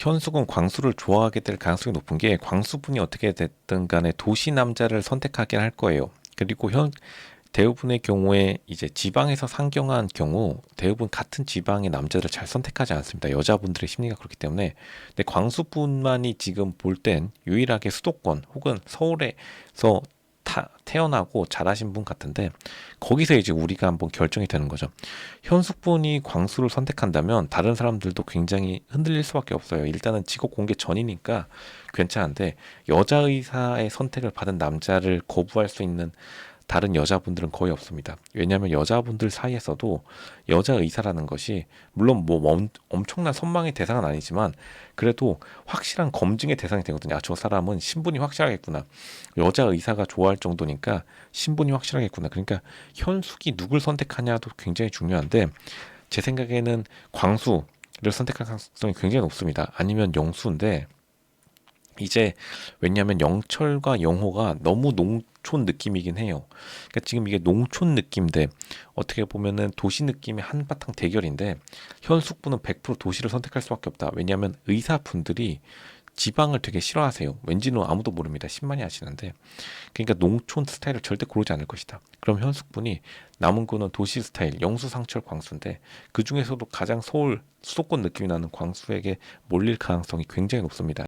현숙은 광수를 좋아하게 될 가능성이 높은 게 광수분이 어떻게 됐든 간에 도시 남자를 선택하긴 할 거예요. 그리고 현 대부분의 경우에 이제 지방에서 상경한 경우 대부분 같은 지방의 남자를 잘 선택하지 않습니다. 여자분들의 심리가 그렇기 때문에. 근데 광수분만이 지금 볼 땐 유일하게 수도권 혹은 서울에서 타, 태어나고 자라신 분 같은데 거기서 이제 우리가 한번 결정이 되는 거죠. 현숙분이 광수를 선택한다면 다른 사람들도 굉장히 흔들릴 수밖에 없어요. 일단은 직업 공개 전이니까 괜찮은데 여자 의사의 선택을 받은 남자를 거부할 수 있는 다른 여자분들은 거의 없습니다. 왜냐하면 여자분들 사이에서도 여자 의사라는 것이 물론 뭐 엄, 엄청난 선망의 대상은 아니지만 그래도 확실한 검증의 대상이 되거든요. 아, 저 사람은 신분이 확실하겠구나. 여자 의사가 좋아할 정도니까 신분이 확실하겠구나. 그러니까 현숙이 누굴 선택하냐도 굉장히 중요한데 제 생각에는 광수를 선택할 가능성이 굉장히 높습니다. 아니면 영수인데 이제 왜냐하면 영철과 영호가 너무 농촌 느낌이긴 해요. 그러니까 지금 이게 농촌 느낌인데 어떻게 보면은 도시 느낌의 한바탕 대결인데 현숙분은 100% 도시를 선택할 수밖에 없다. 왜냐하면 의사분들이 지방을 되게 싫어하세요. 왠지는 아무도 모릅니다. 10만이 아시는데 그러니까 농촌 스타일을 절대 고르지 않을 것이다. 그럼 현숙분이 남은 거는 도시 스타일 영수 상철 광수인데 그 중에서도 가장 서울 수도권 느낌이 나는 광수에게 몰릴 가능성이 굉장히 높습니다.